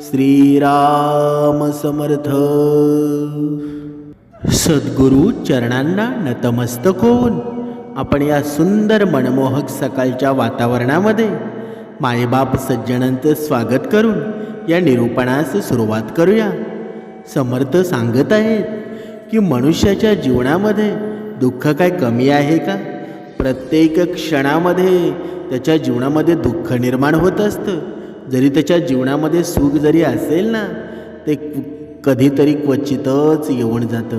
श्रीराम समर्थ सद्गुरु चरणांना नतमस्तक होऊन आपण या सुंदर मनमोहक सकाळच्या वातावरणामध्ये मायबाप सज्जनांचं स्वागत करून या निरूपणास सुरुवात करूया. समर्थ सांगत आहेत की मनुष्याच्या जीवनामध्ये दुःख काय कमी आहे का? प्रत्येक क्षणामध्ये त्याच्या जीवनामध्ये दुःख निर्माण होत असतं. जरी त्याच्या जीवनामध्ये सुख जरी असेल ना ते कधीतरी क्वचितच येऊन जातं.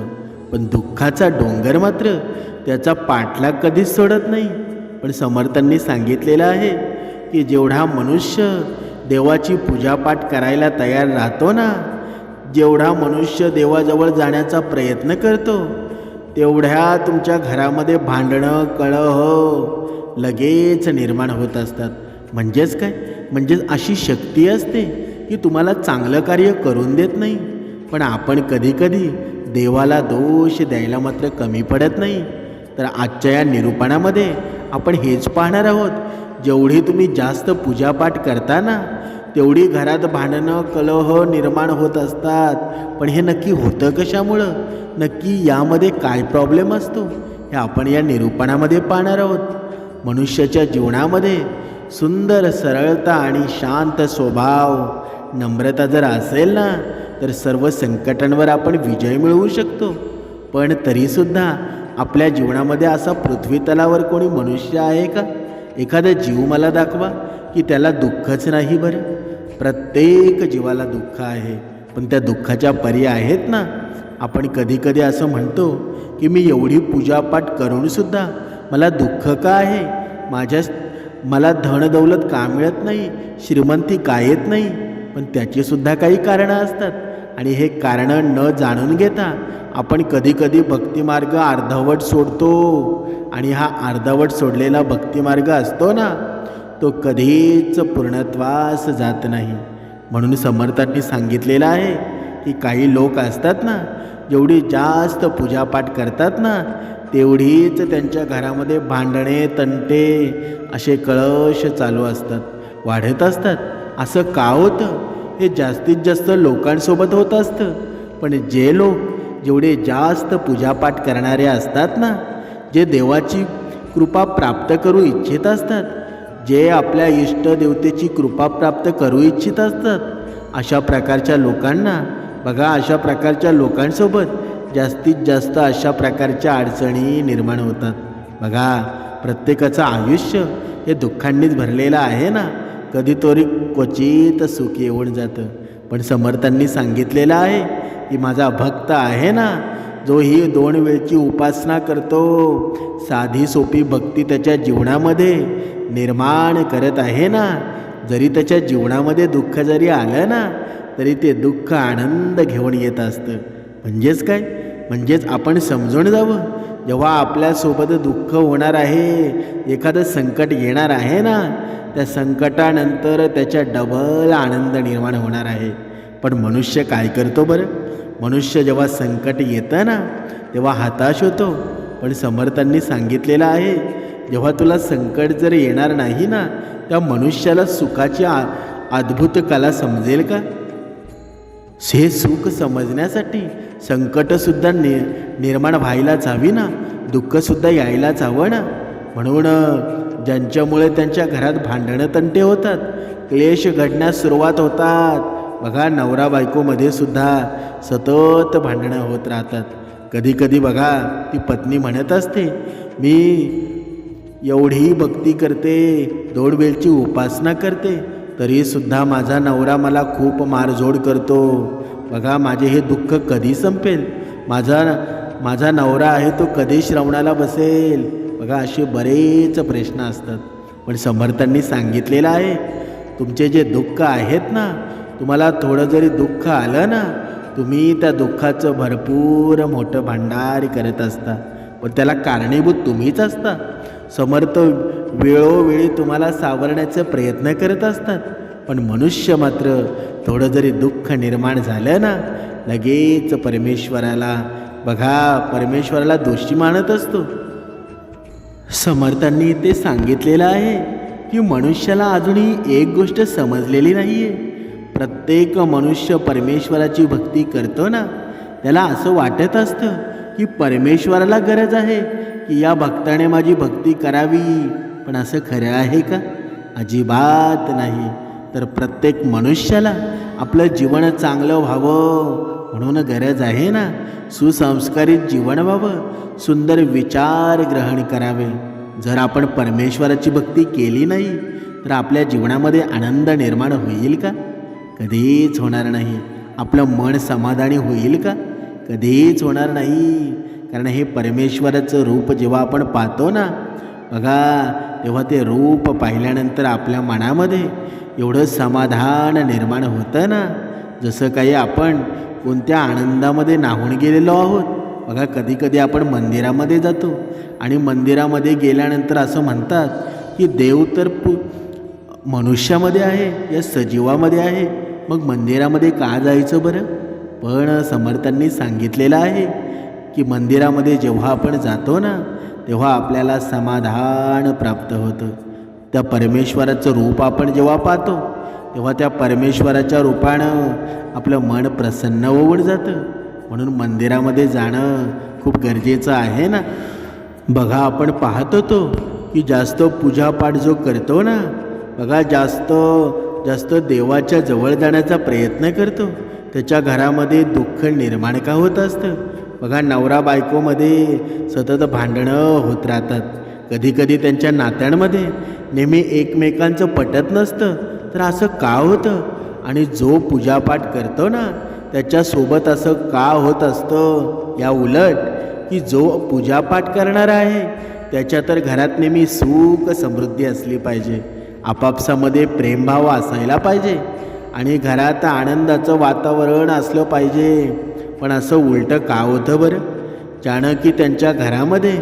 पण दुःखाचा डोंगर मात्र त्याचा पाठलाग कधीच सोडत नाही. पण समर्थांनी सांगितलेलं आहे की जेवढा मनुष्य देवाची पूजापाठ करायला तयार राहतो ना जेवढा मनुष्य देवाजवळ जाण्याचा प्रयत्न करतो तेवढ्या तुमच्या घरामध्ये भांडणं कळह लगेच निर्माण होत असतात. म्हणजेच काय? म्हणजेच अशी शक्ती असते की तुम्हाला चांगलं कार्य करून देत नाही. पण आपण कधीकधी देवाला दोष द्यायला मात्र कमी पडत नाही. तर आजच्या या निरूपणामध्ये आपण हेच पाहणार आहोत. जेवढी तुम्ही जास्त पूजापाठ करता ना तेवढी घरात भांडणं कलह निर्माण होत असतात. पण हे नक्की होतं कशामुळं? नक्की यामध्ये काय प्रॉब्लेम असतो? हे आपण या निरूपणामध्ये पाहणार आहोत. मनुष्याच्या जीवनामध्ये सुंदर सरळता आणि शांत स्वभाव. नम्रता जर असेल ना तर सर्व संकटांवर आपण विजय मिळवू शकतो. पण तरीसुद्धा आपल्या जीवनामध्ये असा पृथ्वी तलावर कोणी मनुष्य आहे का? एखादा जीव मला दाखवा की त्याला दुःखच नाही बरं. प्रत्येक जीवाला दुःख आहे पण त्या दुःखाच्या परी आहेत ना. आपण कधीकधी असं म्हणतो की मी एवढी पूजापाठ करूनसुद्धा मला दुःख का आहे? माझ्या मला धनदौलत का मिळत नाही? श्रीमंती का येत नाही? पण त्याचीसुद्धा काही कारणं असतात. आणि हे कारणं न जाणून घेता आपण कधीकधी भक्तिमार्ग अर्धवट सोडतो. आणि हा अर्धवट सोडलेला भक्तिमार्ग असतो ना तो कधीच पूर्णत्वास जात नाही. म्हणून समर्थांनी सांगितलेलं आहे की काही लोक असतात ना जेवढी जास्त पूजापाठ करतात ना तेवढीच त्यांच्या घरामध्ये भांडणे तंटे असे कळश चालू असतात. वाढत असतात. असं का होतं? हे जास्तीत जास्त लोकांसोबत होत असतं. पण जे लोक जेवढे जास्त पूजापाठ करणारे असतात ना जे देवाची कृपा प्राप्त करू इच्छित असतात जे आपल्या इष्टदेवतेची कृपा प्राप्त करू इच्छित असतात अशा प्रकारच्या लोकांना बघा अशा प्रकारच्या लोकांसोबत जास्तीत जास्त अशा प्रकारच्या अडचणी निर्माण होतात. बघा प्रत्येकाचं आयुष्य हे दुःखांनीच भरलेलं आहे ना? कधीतरी क्वचित सुख येऊन जातं. पण समर्थांनी सांगितलेलं आहे की माझा भक्त आहे ना? जो ही दोन वेळची उपासना करतो. साधी सोपी भक्ती त्याच्या जीवनामध्ये निर्माण करत आहे ना? जरी त्याच्या जीवनामध्ये दुःख जरी आलं ना तरी ते दुःख आनंद घेऊन येत असतं. म्हणजेच काय? म्हणजेच आपण समजून जावं. जेव्हा आपल्यासोबत दुःख होणार आहे एखादं संकट येणार आहे ना त्या संकटानंतर त्याच्या डबल आनंद निर्माण होणार आहे. पण मनुष्य काय करतो बरं? मनुष्य जेव्हा संकट येतं ना तेव्हा हताश होतो. पण समर्थांनी सांगितलेलं आहे जेव्हा तुला संकट जर येणार नाही ना त्या मनुष्याला सुखाची आ अद्भुत कला समजेल का? हे सुख समजण्यासाठी संकटसुद्धा नि निर्माण व्हायलाच हवी ना दुःखसुद्धा यायलाच हवं ना म्हणून ज्यांच्यामुळे त्यांच्या घरात भांडणं तंटे होतात क्लेश घडण्यास सुरुवात होतात. बघा नवरा बायकोमध्ये सुद्धा सतत भांडणं होत राहतात. कधी कधी बघा ती पत्नी म्हणत असते मी एवढी भक्ती करते दोन वेळची उपासना करते तरीसुद्धा माझा नवरा मला खूप मारझोड करतो. बघा माझे हे दुःख कधी संपेल? माझा माझा नवरा आहे तो कधी श्रवणाला बसेल? बघा असे बरेच प्रश्न असतात. पण समर्थांनी सांगितलेलं आहे तुमचे जे दुःख आहेत ना तुम्हाला थोडं जरी दुःख आलं ना तुम्ही त्या दुःखाचं भरपूर मोठं भांडार करत असता. पण त्याला कारणीभूत तुम्हीच असता. समर्थ वेळोवेळी तुम्हाला सावरण्याचा प्रयत्न करत असतात. पण मनुष्य मात्र थोडं जरी दुःख निर्माण झालं ना लगेच परमेश्वराला बघा परमेश्वराला दोषी मानत असतो. समर्थांनी ते सांगितलेलं आहे की मनुष्याला अजूनही एक गोष्ट समजलेली नाही आहे प्रत्येक मनुष्य परमेश्वराची भक्ती करतो ना त्याला असं वाटत असतं की परमेश्वराला गरज आहे की या भक्ताने माझी भक्ती करावी. पण असं खरं आहे का? अजिबात नाही. तर प्रत्येक मनुष्याला आपलं जीवन चांगलं व्हावं म्हणून गरज आहे ना. सुसंस्कारित जीवन व्हावं. सुंदर विचार ग्रहण करावे. जर आपण परमेश्वराची भक्ती केली नाही तर आपल्या जीवनामध्ये आनंद निर्माण होईल का? कधीच होणार नाही. आपलं मन समाधानी होईल का? कधीच होणार नाही. कारण हे परमेश्वराचं रूप जेव्हा आपण पाहतो ना बघा तेव्हा ते रूप पाहिल्यानंतर आपल्या मनामध्ये एवढं समाधान निर्माण होतं ना. जसं काही आपण कोणत्या आनंदामध्ये नाहून गेलेलो आहोत. बघा कधीकधी आपण मंदिरामध्ये जातो आणि मंदिरामध्ये गेल्यानंतर असं म्हणतात की देव तर पु मनुष्यामध्ये आहे या सजीवामध्ये आहे. मग मंदिरामध्ये का जायचं बरं? पण समर्थांनी सांगितलेलं आहे की मंदिरामध्ये जेव्हा आपण जातो ना तेव्हा आपल्याला समाधान प्राप्त होतं. त्या परमेश्वराचं रूप आपण जेव्हा पाहतो तेव्हा त्या परमेश्वराच्या रूपानं आपलं मन प्रसन्न होऊन जातं. म्हणून मंदिरामध्ये जाणं खूप गरजेचं आहे ना? बघा आपण पाहत होतो की जास्त पूजापाठ जो करतो ना बघा जास्त जास्त देवाच्या जवळ जाण्याचा प्रयत्न करतो. त्याच्या घरामध्ये दुःख निर्माण का होत असतं? बघा नवरा बायकोमध्ये सतत भांडणं होत राहतात. कधीकधी त्यांच्या नात्यांमध्ये नेहमी एकमेकांचं पटत नसतं. तर असं का होतं? आणि जो पूजापाठ करतो ना त्याच्यासोबत असं का होत असतं? या उलट की जो पूजापाठ करणार आहे त्याच्या तर घरात नेहमी सुख समृद्धी असली पाहिजे. आपापसामध्ये प्रेमभाव असायला पाहिजे. आणि घरात आनंदाचं वातावरण असलं पाहिजे. पण असं उलटं का होतं बरं? जाणं की त्यांच्या घरामध्ये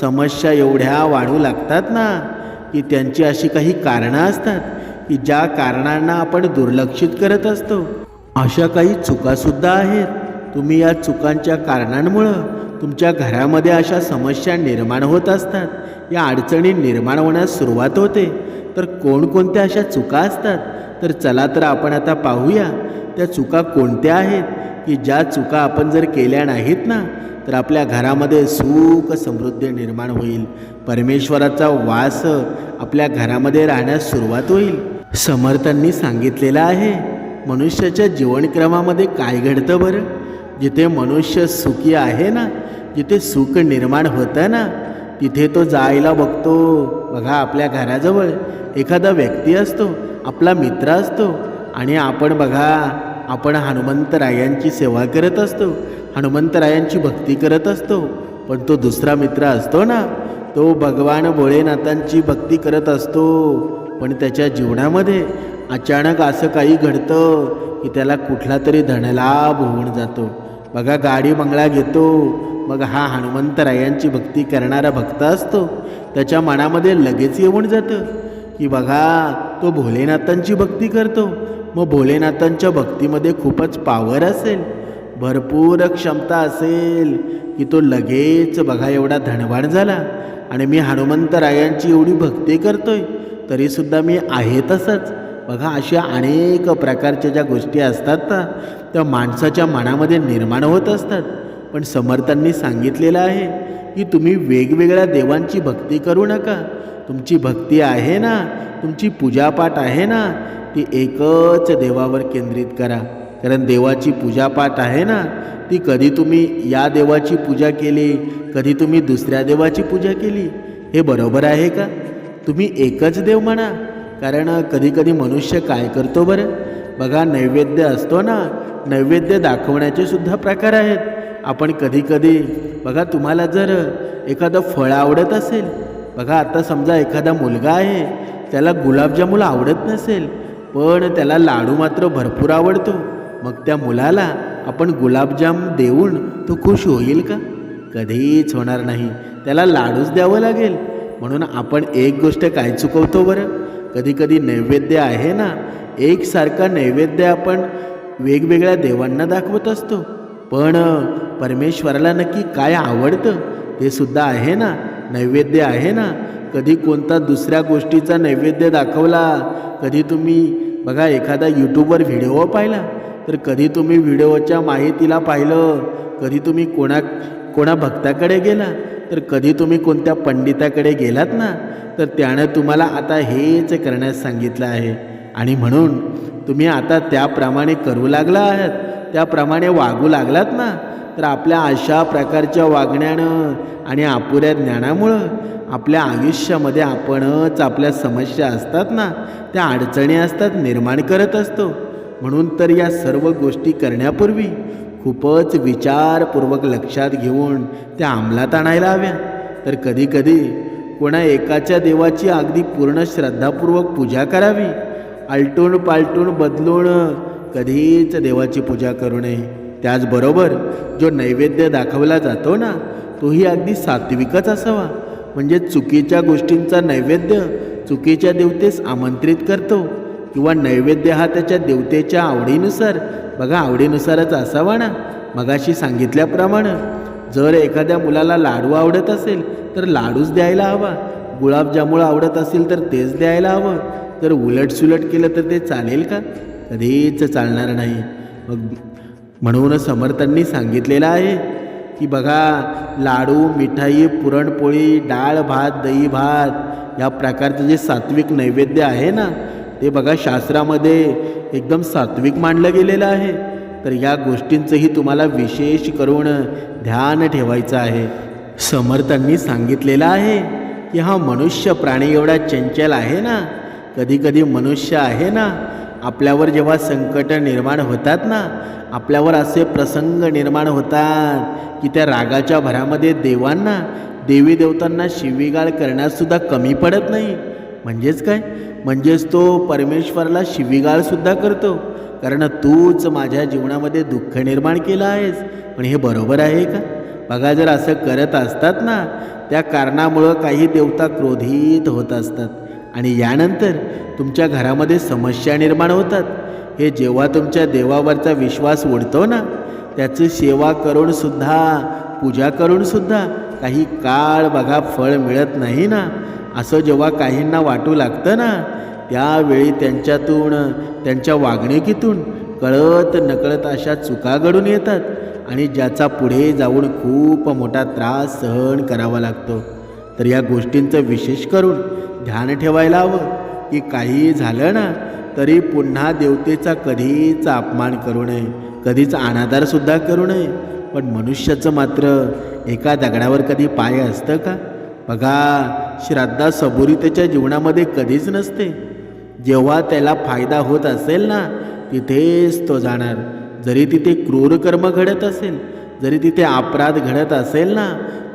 समस्या एवढ्या वाढू लागतात ना. की त्यांची अशी काही कारणं असतात की ज्या कारणांना आपण दुर्लक्षित करत असतो. अशा काही चुकासुद्धा आहेत. तुम्ही या चुकांच्या कारणांमुळं तुमच्या घरामध्ये अशा समस्या निर्माण होत असतात. या अडचणी निर्माण होण्यास सुरुवात होते. तर कोणकोणत्या अशा चुका असतात? तर चला तर आपण आता पाहूया. त्या चुका कोणत्या आहेत? की ज्या चुका आपण जर केल्या नाहीत ना तर आपल्या घरामध्ये सुख समृद्धी निर्माण होईल. परमेश्वराचा वास आपल्या घरामध्ये राहण्यास सुरुवात होईल. समर्थांनी सांगितलेलं आहे मनुष्याच्या जीवनक्रमामध्ये काय घडतं बरं? जिथे मनुष्य सुखी आहे ना जिथे सुख निर्माण होतं ना तिथे तो जायला बघतो. बघा आपल्या घराजवळ एखादा व्यक्ती असतो आपला मित्र असतो आणि आपण बघा आपण हनुमंतरायांची सेवा करत असतो. हनुमंतरायांची भक्ती करत असतो. पण तो दुसरा मित्र असतो ना? तो भगवान भोळेनाथांची भक्ती करत असतो. पण त्याच्या जीवनामध्ये अचानक असं काही घडतं की त्याला कुठला तरी धनलाभ होऊन जातो. बघा गाडी बंगला घेतो. मग हा हनुमंतरायांची भक्ती करणारा भक्त असतो. त्याच्या मनामध्ये लगेच येऊन जातं की बघा तो भोलेनाथांची भक्ती करतो. मग भोलेनाथांच्या भक्तीमध्ये खूपच पावर असेल. भरपूर क्षमता असेल की तो लगेच बघा एवढा धनवाण झाला. आणि मी हनुमंतरायांची एवढी भक्ती करतोय तरीसुद्धा मी आहे तसंच. बघा अशा अनेक प्रकारच्या ज्या गोष्टी असतात ना त्या माणसाच्या मनामध्ये निर्माण होत असतात. पण समर्थांनी सांगितलेलं आहे की तुम्ही वेगवेगळ्या देवांची भक्ती करू नका. तुमची भक्ती आहे ना तुमची पूजापाठ आहे ना ती एकच देवावर केंद्रित करा. कारण देवाची पूजापाठ आहे ना ती कधी तुम्ही या देवाची पूजा केली कधी तुम्ही दुसऱ्या देवाची पूजा केली हे बरोबर आहे का? तुम्ही एकच देव म्हणा. कारण कधीकधी मनुष्य काय करतो बरं? बघा नैवेद्य असतो ना नैवेद्य दाखवण्याचे सुद्धा प्रकार आहेत. आपण कधीकधी बघा तुम्हाला जर एखादं फळ आवडत असेल बघा आता समजा एखादा मुलगा आहे त्याला गुलाबजामुन आवडत नसेल पण त्याला लाडू मात्र भरपूर आवडतो. मग त्या मुलाला आपण गुलाबजाम देऊन तो खुश होईल का? कधीच होणार नाही. त्याला लाडूच द्यावं लागेल. म्हणून आपण एक गोष्ट काय चुकवतो बरं? कधीकधी नैवेद्य आहे ना एकसारखा नैवेद्य आपण वेगवेगळ्या देवांना दाखवत असतो. पण परमेश्वराला नक्की काय आवडतं? ते सुद्धा आहे ना? नैवेद्य आहे ना? कधी कोणता दुसऱ्या गोष्टीचा नैवेद्य दाखवला? कधी तुम्ही बघा एखादा यूट्यूबवर व्हिडिओ पाहिला तर कधी तुम्ही व्हिडिओच्या माहितीला पाहिलं कधी तुम्ही कोणा कोणा भक्ताकडे गेला तर कधी तुम्ही कोणत्या पंडिताकडे गेलात ना तर त्यानं तुम्हाला आता हेच करण्यास सांगितलं आहे. आणि म्हणून तुम्ही आता त्याप्रमाणे करू लागला आहात त्याप्रमाणे वागू लागलात ना तर आपल्या अशा प्रकारच्या वागण्यानं आणि अपुऱ्या ज्ञानामुळं आपल्या आयुष्यामध्ये आपणच आपल्या समस्या असतात ना त्या अडचणी असतात निर्माण करत असतो. म्हणून तर या सर्व गोष्टी करण्यापूर्वी खूपच विचारपूर्वक लक्षात घेऊन त्या अंमलात आणायला हव्या. तर कधीकधी कोणा एकाच्या देवाची अगदी पूर्ण श्रद्धापूर्वक पूजा करावी. आलटून पालटून बदलून कधीच देवाची पूजा करू नये. त्याचबरोबर जो नैवेद्य दाखवला जातो ना तोही अगदी सात्विकच असावा. म्हणजे चुकीच्या गोष्टींचा नैवेद्य चुकीच्या देवतेस आमंत्रित करतो किंवा नैवेद्य हा त्याच्या देवतेच्या आवडीनुसार बघा आवडीनुसारच असावा ना मगाशी सांगितल्याप्रमाणे. जर एखाद्या मुलाला लाडू आवडत असेल तर लाडूच द्यायला हवा. गुलाबजामुळ आवडत असेल तर तेच द्यायला हवं. तर उलटसुलट केलं तर ते चालेल का? कधीच चालणार नाही. मग म्हणून समर्थांनी सांगितलेलं आहे की बघा लाडू मिठाई पुरणपोळी डाळ भात दही भात या प्रकारचं जे सात्विक नैवेद्य आहे ना ते बघा शास्त्रामध्ये एकदम सात्विक मानलं गेलेलं आहे. तर या गोष्टींचंही तुम्हाला विशेष करून ध्यान ठेवायचं आहे. समर्थांनी सांगितलेलं आहे की हा मनुष्य प्राणी एवढा चंचल आहे ना कधीकधी मनुष्य आहे ना आपल्यावर जेव्हा संकट निर्माण होतात ना आपल्यावर असे प्रसंग निर्माण होतात की त्या रागाच्या भरामध्ये देवांना देवी देवतांना शिवीगाळ करण्यासुद्धा कमी पडत नाही. म्हणजेच काय? म्हणजेच तो परमेश्वरला शिवीगाळसुद्धा करतो. कारण तूच माझ्या जीवनामध्ये दुःख निर्माण केलं आहेस. पण हे बरोबर आहे का? बघा जर असं करत असतात ना त्या कारणामुळं काही देवता क्रोधित होत असतात. आणि यानंतर तुमच्या घरामध्ये समस्या निर्माण होतात. हे जेव्हा तुमच्या देवावरचा विश्वास उडतो ना त्याची सेवा करूनसुद्धा पूजा करूनसुद्धा काही काळ बघा फळ मिळत नाही ना. असं जेव्हा काहींना वाटू लागतं ना त्यावेळी त्यांच्यातून त्यांच्या वागणुकीतून कळत नकळत अशा चुका घडून येतात आणि ज्याचा पुढे जाऊन खूप मोठा त्रास सहन करावा लागतो. तर या गोष्टींचं विशेष करून ध्यान ठेवायला हवं की काही झालं ना तरी पुन्हा देवतेचा कधीच अपमान करू नये कधीच अनादारसुद्धा करू नये. पण मनुष्याचं मात्र एका दगडावर कधी पाय असतं का? बघा श्रद्धा सबुरी त्याच्या जीवनामध्ये कधीच नसते. जेव्हा त्याला फायदा होत असेल ना तिथेच तो जाणार. जरी तिथे क्रूर कर्म घडत असेल जरी तिथे अपराध घडत असेल ना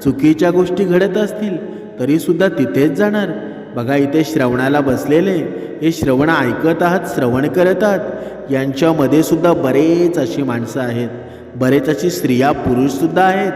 चुकीच्या गोष्टी घडत असतील तरीसुद्धा तिथेच जाणार. बघा इथे श्रवणाला बसलेले. हे श्रवण ऐकत आहात श्रवण करत आहात. यांच्यामध्ये सुद्धा बरेच अशी माणसं आहेत. बरेच अशी स्त्रिया पुरुषसुद्धा आहेत.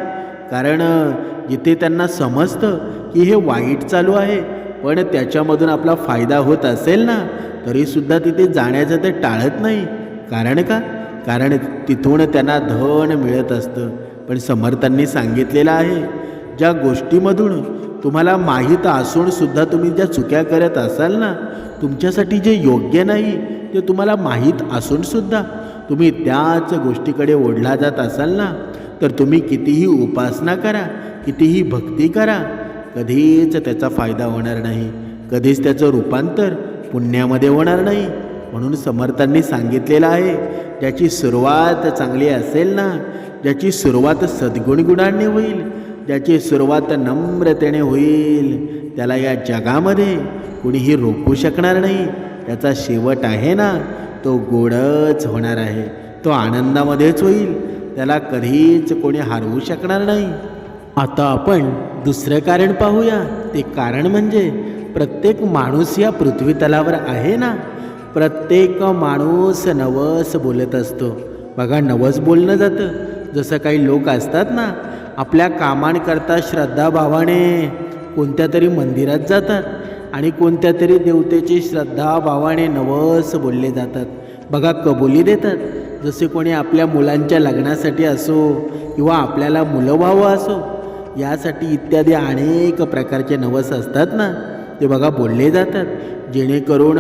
कारण जिथे त्यांना समजतं की हे वाईट चालू आहे पण त्याच्यामधून आपला फायदा होत असेल ना तरीसुद्धा तिथे जाण्याचं ते टाळत नाही. कारण का? कारण तिथून त्यांना धन मिळत असतं. पण समर्थांनी सांगितलेलं आहे ज्या गोष्टीमधून तुम्हाला माहीत असूनसुद्धा तुम्ही ज्या चुक्या करत असाल ना तुमच्यासाठी जे योग्य नाही ते तुम्हाला माहीत असूनसुद्धा तुम्ही त्याच गोष्टीकडे ओढला जात असाल ना तर तुम्ही कितीही उपासना करा कितीही भक्ती करा कधीच त्याचा फायदा होणार नाही कधीच त्याचं रूपांतर पुण्यामध्ये होणार नाही. म्हणून समर्थांनी सांगितलेलं आहे ज्याची सुरुवात चांगली असेल ना ज्याची सुरुवात सद्गुणगुणांनी होईल ज्याची सुरुवात नम्रतेने होईल. त्याला या जगामध्ये कुणीही रोखू शकणार नाही. त्याचा शेवट आहे ना तो गोडच होणार आहे. तो आनंदामध्येच होईल. त्याला कधीच कोणी हरवू शकणार नाही. आता आपण दुसरं कारण पाहूया. ते कारण म्हणजे प्रत्येक माणूस या पृथ्वी तलावर आहे ना. प्रत्येक माणूस नवस बोलत असतो. बघा नवस बोलणं जातं. जसं काही लोक असतात ना आपल्या कामांकरता श्रद्धाभावाने कोणत्या तरी मंदिरात जातात आणि कोणत्या तरी देवतेची श्रद्धाभावाने नवस बोलले जातात. बघा कबुली देतात. जसे कोणी आपल्या मुलांच्या लग्नासाठी असो किंवा आपल्याला मुलं व्हावं असो यासाठी इत्यादी अनेक प्रकारचे नवस असतात ना ते बघा बोलले जातात. जेणेकरून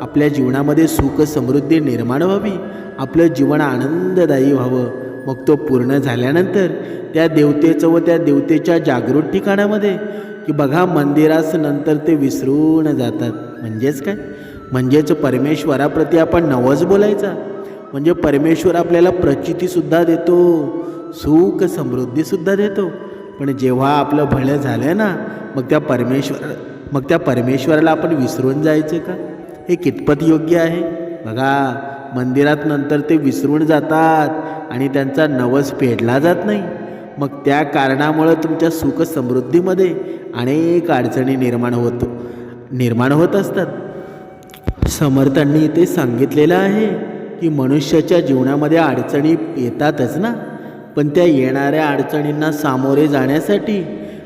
आपल्या जीवनामध्ये सुख समृद्धी निर्माण व्हावी आपलं जीवन आनंददायी व्हावं. मग तो पूर्ण झाल्यानंतर त्या देवतेचं व त्या देवतेच्या जागृत ठिकाणामध्ये की बघा मंदिरास नंतर ते विसरून जातात. म्हणजेच काय? म्हणजेच परमेश्वराप्रती आपण नवज बोलायचा. म्हणजे परमेश्वर आपल्याला प्रचितीसुद्धा देतो सुख समृद्धीसुद्धा देतो. पण जेव्हा आपलं भलं झालं ना मग त्या परमेश्वर मग त्या परमेश्वराला आपण विसरून जायचं का? हे कितपत योग्य आहे? बघा मंदिरात नंतर ते विसरून जातात आणि त्यांचा नवस फेडला जात नाही. मग त्या कारणामुळं तुमच्या सुख समृद्धीमध्ये अनेक अडचणी निर्माण होत निर्माण होत असतात. समर्थांनी इथे सांगितलेलं आहे की मनुष्याच्या जीवनामध्ये अडचणी येतातच ना? पण त्या येणाऱ्या अडचणींना सामोरे जाण्यासाठी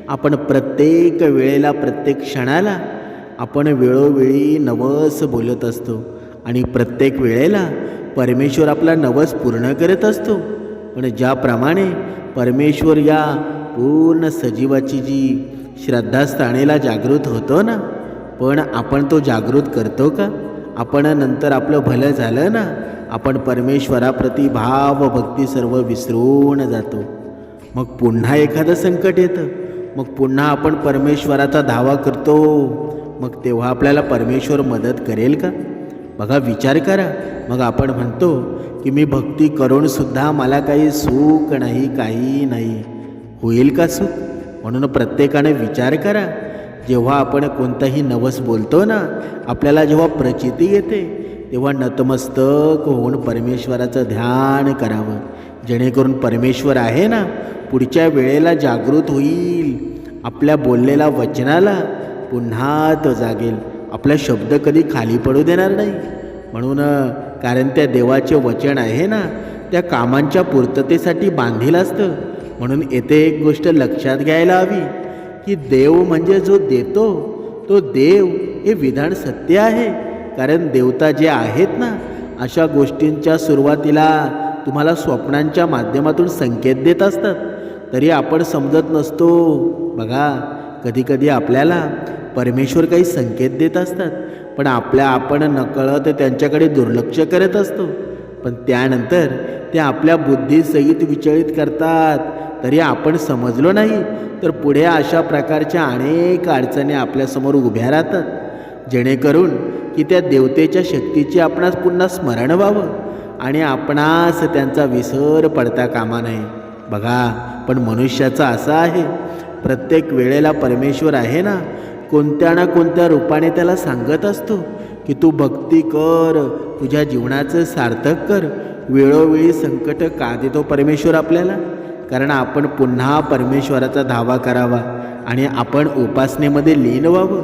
आपण प्रत्येक वेळेला प्रत्येक क्षणाला आपण वेळोवेळी नवस बोलत असतो. आणि प्रत्येक वेळेला परमेश्वर आपला नवस पूर्ण करत असतो. पण ज्याप्रमाणे परमेश्वर या पूर्ण सजीवाची जी श्रद्धास्थानेला जागृत होतो ना पण आपण तो जागृत करतो का? आपण नंतर आपलं भलं झालं ना आपण परमेश्वराप्रती भाव भक्ती सर्व विसरून जातो. मग पुन्हा एखादं संकट येतं. मग पुन्हा आपण परमेश्वराचा धावा करतो. मग तेव्हा आपल्याला परमेश्वर मदत करेल का? बघा विचार करा. मग आपण म्हणतो की मी भक्ती करूनसुद्धा मला काही सुख नाही काही नाही. होईल का सुख? म्हणून प्रत्येकाने विचार करा. जेव्हा आपण कोणताही नवस बोलतो ना आपल्याला जेव्हा प्रचिती येते तेव्हा नतमस्तक होऊन परमेश्वराचं ध्यान करावं. जेणेकरून परमेश्वर आहे ना पुढच्या वेळेला जागृत होईल. आपल्या बोललेल्या वचनाला पुन्हा तो जागेल. आपला शब्द कधी खाली पडू देणार नाही. म्हणून कारण त्या देवाचे वचन आहे ना त्या कामांच्या पूर्ततेसाठी बांधील असतं. म्हणून येथे एक गोष्ट लक्षात घ्यायला हवी की देव म्हणजे जो देतो तो देव हे विधान सत्य आहे. कारण देवता जे आहेत ना अशा गोष्टींच्या सुरुवातीला तुम्हाला स्वप्नांच्या माध्यमातून संकेत देत असतात. तरी आपण समजत नसतो. बघा कधीकधी आपल्याला परमेश्वर काही संकेत देत असतात. पण आपल्या आपण नकळत त्यांच्याकडे दुर्लक्ष करत असतो. पण त्यानंतर ते आपल्या बुद्धीसहित विचलित करतात. तरी आपण समजलो नाही तर पुढे अशा प्रकारच्या अनेक अडचणी आपल्यासमोर उभ्या राहतात. जेणेकरून की त्या देवतेच्या शक्तीचे आपणास पुन्हा स्मरण व्हावं आणि आपणास त्यांचा विसर पडता कामा नये. बघा पण मनुष्याचा असा आहे प्रत्येक वेळेला परमेश्वर आहे ना कोणत्या ना कोणत्या रूपाने त्याला सांगत असतो की तू भक्ती कर तुझ्या जीवनाचं सार्थक कर. वेळोवेळी संकट का देतो परमेश्वर आपल्याला? कारण आपण पुन्हा परमेश्वराचा धावा करावा आणि आपण उपासनेमध्ये लीन व्हावं.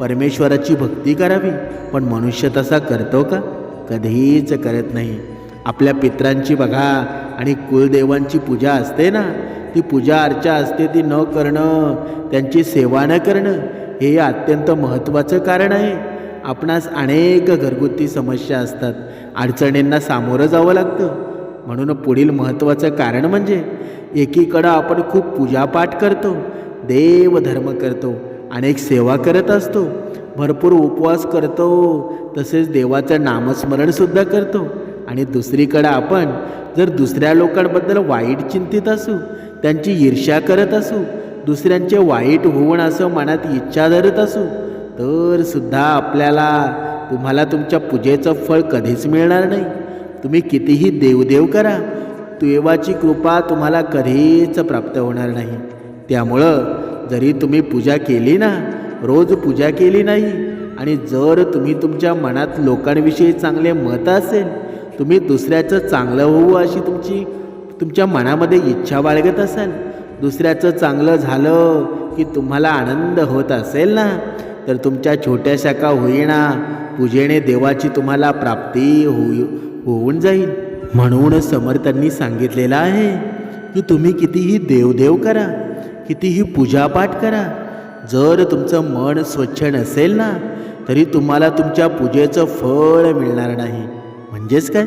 परमेश्वराची भक्ती करावी. पण मनुष्य तसा करतो का? कधीच करत नाही. आपल्या पित्रांची बघा आणि कुलदेवांची पूजा असते ना? ती पूजा अर्चा असते ती न करणं त्यांची सेवा न करणं. हे अत्यंत महत्त्वाचं कारण आहे. आपणास अनेक घरगुती समस्या असतात. अडचणींना सामोरं जावं लागतं. म्हणून पुढील महत्त्वाचं कारण म्हणजे एकीकडं आपण खूप पूजापाठ करतो देवधर्म करतो अनेक सेवा करत असतो भरपूर उपवास करतो तसेच देवाचं नामस्मरणसुद्धा करतो. आणि दुसरीकडं आपण जर दुसऱ्या लोकांबद्दल वाईट चिंतित असू त्यांची ईर्ष्या करत असू दुसऱ्यांचे वाईट होऊन असं मनात इच्छा धरत असू तर सुद्धा आपल्याला तुम्हाला तुमच्या पूजेचं फळ कधीच मिळणार नाही. तुम्ही कितीही देवदेव करा देवाची कृपा तुम्हाला कधीच प्राप्त होणार नाही. त्यामुळं जरी तुम्ही पूजा केली ना रोज पूजा केली नाही आणि जर तुम्ही तुमच्या मनात लोकांविषयी चांगले मत असेल तुम्ही दुसऱ्याचं चांगलं होऊ अशी तुमची तुमच्या मनामध्ये इच्छा बाळगत असाल दुसऱ्याचं चांगलं झालं की तुम्हाला आनंद होत असेल ना? तर तुमच्या छोट्याशा का होईना. पूजेने देवाची तुम्हाला प्राप्ती होऊ होऊन जाईल. म्हणून समर्थांनी सांगितलेलं आहे की तुम्ही कितीही देवदेव करा कितीही पूजापाठ करा. जर तुमचं मन स्वच्छ नसेल ना तरी तुम्हाला तुमच्या पूजेचं फळ मिळणार नाही. म्हणजेच काय?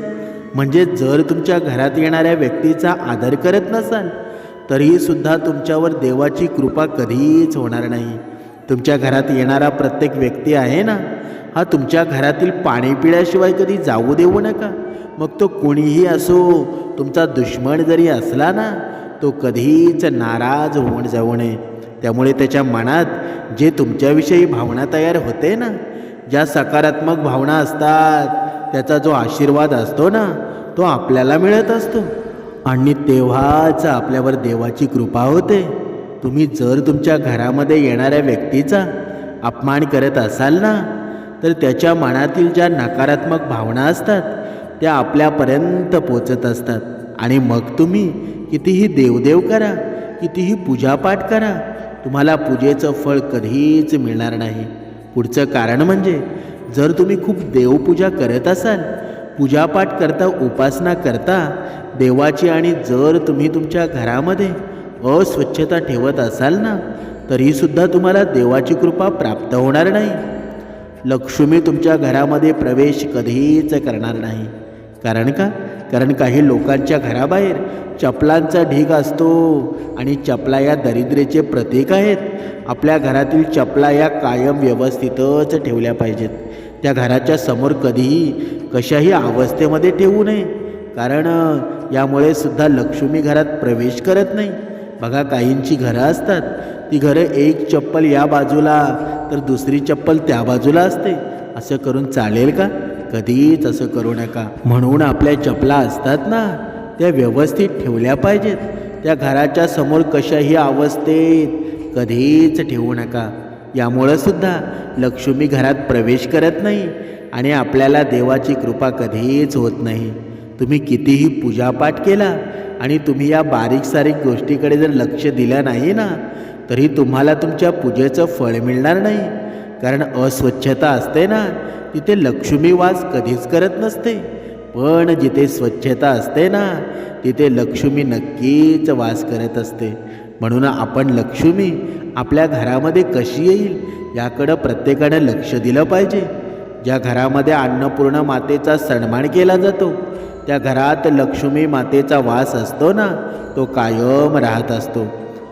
म्हणजे जर तुमच्या घरात येणाऱ्या व्यक्तीचा आदर करत नसाल तरीही सुद्धा तुमच्यावर देवाची कृपा कधीच होणार नाही. तुमच्या घरात येणारा प्रत्येक व्यक्ती आहे ना? हा तुमच्या घरातील पाणी पिण्याशिवाय कधी जाऊ देऊ नका. मग तो कोणीही असो तुमचा दुश्मन जरी असला ना तो कधीच नाराज होऊन जाऊ नये. त्यामुळे त्याच्या मनात जे तुमच्याविषयी भावना तयार होते ना ज्या सकारात्मक भावना असतात त्याचा जो आशीर्वाद असतो ना तो आपल्याला मिळत असतो. आणि तेव्हाच आपल्यावर देवाची कृपा होते. तुम्ही जर तुमच्या घरामध्ये येणाऱ्या व्यक्तीचा अपमान करत असाल ना तर त्याच्या मनातील ज्या नकारात्मक भावना असतात त्या आपल्यापर्यंत पोचत असतात. आणि मग तुम्ही कितीही देवदेव करा कितीही पूजापाठ करा तुम्हाला पूजेचं फळ कधीच मिळणार नाही. पुढचं कारण म्हणजे जर तुम्ही खूप देवपूजा करत असाल पूजापाठ करता उपासना करता देवाची आणि जर तुम्ही तुमच्या घरामध्ये अस्वच्छता ठेवत असाल ना तरीसुद्धा तुम्हाला देवाची कृपा प्राप्त होणार नाही. लक्ष्मी तुमच्या घरामध्ये प्रवेश कधीच करणार नाही. कारण का? कारण काही लोकांच्या घराबाहेर चपलांचा ढीग असतो आणि चपला या दरिद्रेचे प्रतीक आहेत. आपल्या घरातील चपला या कायम व्यवस्थितच ठेवल्या पाहिजेत. त्या घराच्या समोर कधीही कशाही अवस्थेमध्ये ठेवू नये. कारण यामुळे सुद्धा लक्ष्मी घरात प्रवेश करत नाही. बघा काहींची घरं असतात. ती घरं एक चप्पल या बाजूला तर दुसरी चप्पल त्या बाजूला असते. असं करून चालेल का? कधीच असं करू नका. म्हणून आपल्या चपला असतात ना त्या व्यवस्थित ठेवल्या पाहिजेत. त्या घराच्या समोर कशाही अवस्थेत कधीच ठेवू नका. यामुळं सुद्धा लक्ष्मी घरात प्रवेश करत नाही आणि आपल्याला देवाची कृपा कधीच होत नाही. तुम्ही कितीही पूजापाठ केला आणि तुम्ही या बारीक सारीक गोष्टीकडे जर लक्ष दिलं नाही ना तरी तुम्हाला तुमच्या पूजेचं फळ मिळणार नाही. कारण अस्वच्छता असते ना तिथे लक्ष्मी वास कधीच करत नसते. पण जिथे स्वच्छता असते ना तिथे लक्ष्मी नक्कीच वास करत असते. म्हणून आपण लक्ष्मी आपल्या घरामध्ये कशी येईल याकडं प्रत्येकानं लक्ष दिलं पाहिजे. ज्या घरामध्ये अन्नपूर्ण मातेचा सन्मान केला जातो त्या घरात लक्ष्मी मातेचा वास असतो ना तो कायम राहत असतो.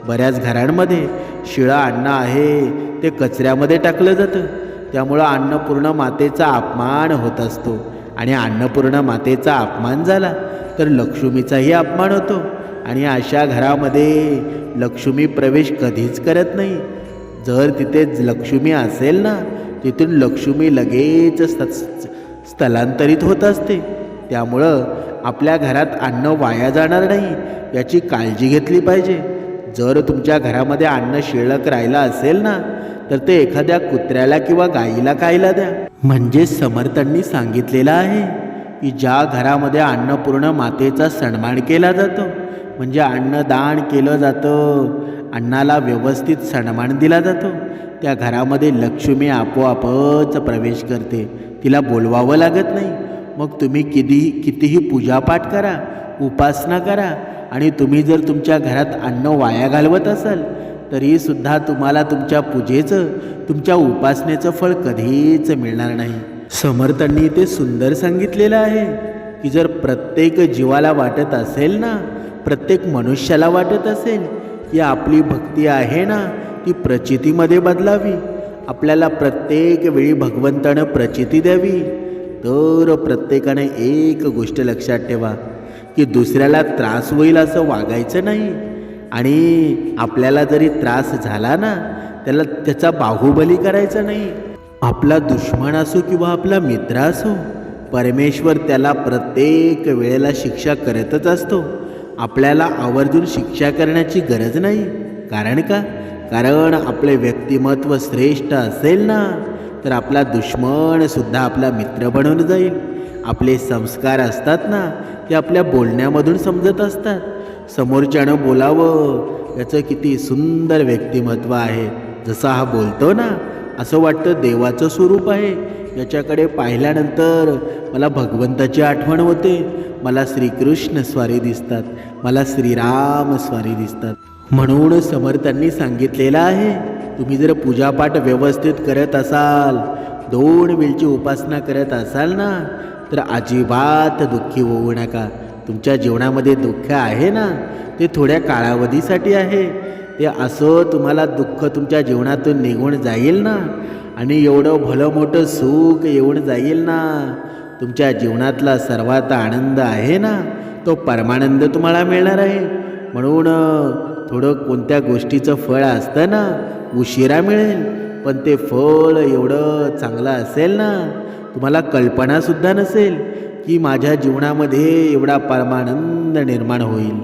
बऱ्याच घरांमध्ये शिळं अन्न आहे ते कचऱ्यामध्ये टाकलं जातं. त्यामुळं अन्नपूर्ण मातेचा अपमान होत असतो. आणि अन्नपूर्ण मातेचा अपमान झाला तर लक्ष्मीचाही अपमान होतो. आणि अशा घरामध्ये लक्ष्मी प्रवेश कधीच करत नाही. जर तिथे लक्ष्मी असेल ना तिथून लक्ष्मी लगेच स्त स्थलांतरित होत असते. त्यामुळं आपल्या घरात अन्न वाया जाणार नाही याची काळजी घेतली पाहिजे. जर तुमच्या घरामध्ये अन्न शिल्लक राहिलं असेल ना तर ते एखाद्या कुत्र्याला किंवा गाईला खायला द्या. म्हणजे समर्थांनी सांगितलेलं आहे की ज्या घरामध्ये अन्नपूर्ण मातेचा सन्मान केला जातो म्हणजे अन्नदान केलं जातं. अन्नाला व्यवस्थित सन्मान दिला जातो. त्या घरामध्ये लक्ष्मी आपोआपच प्रवेश करते. तिला बोलवावं लागत नाही. मग तुम्ही किती कितीही पूजापाठ करा उपासना करा आणि तुम्ही जर तुमच्या घरात अन्न वाया घालवत असाल तरीसुद्धा तुम्हाला तुमच्या पूजेचं तुमच्या उपासनेचं फळ कधीच मिळणार नाही. समर्थांनी ते सुंदर सांगितलेलं आहे की जर प्रत्येक जीवाला वाटत असेल ना प्रत्येक मनुष्याला वाटत असेल की आपली भक्ती आहे ना ती प्रचितीमध्ये बदलावी. आपल्याला प्रत्येक वेळी भगवंतानं प्रचिती द्यावी. तर प्रत्येकाने एक गोष्ट लक्षात ठेवा की दुसऱ्याला त्रास होईल असं वागायचं नाही. आणि आपल्याला जरी त्रास झाला ना त्याला त्याचा बाहुबली करायचा नाही. आपला दुश्मन असो किंवा आपला मित्र असो परमेश्वर त्याला प्रत्येक वेळेला शिक्षा करतच असतो. आपल्याला आवर्जून शिक्षा करण्याची गरज नाही. कारण का? कारण आपले व्यक्तिमत्व श्रेष्ठ असेल ना तर आपला दुश्मनसुद्धा आपला मित्र बनून जाईल. आपले संस्कार असतात ना ते आपल्या बोलण्यामधून समजत असतात. समोरच्यानं बोलावं याचं किती सुंदर व्यक्तिमत्व आहे. जसा हा बोलतो ना असं वाटतं देवाचं स्वरूप आहे. याच्याकडे पाहिल्यानंतर मला भगवंताची आठवण होते. मला श्रीकृष्ण स्वारी दिसतात मला श्रीराम स्वारी दिसतात. म्हणून समर्थांनी सांगितलेलं आहे तुम्ही जर पूजापाठ व्यवस्थित करत असाल दोन वेळची उपासना करत असाल ना तर अजिबात दुःखी होऊ नका. तुमच्या जीवनामध्ये दुःख आहे ना ते थोड्या कालावधीसाठी आहे. ते असं तुम्हाला दुःख तुमच्या जीवनातून निघून जाईल ना आणि एवढं भलं मोठं सुख येऊन जाईल ना तुमच्या जीवनातला सर्वात आनंद आहे ना? तो परमानंद तुम्हाला मिळणार आहे. म्हणून थोडं कोणत्या गोष्टीचं फळ असतं ना उशिरा मिळेल. पण ते फळ एवढं चांगलं असेल ना तुम्हाला कल्पनासुद्धा नसेल की माझ्या जीवनामध्ये एवढा परमानंद निर्माण होईल.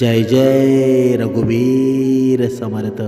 जय जय रघुवीर समर्थ.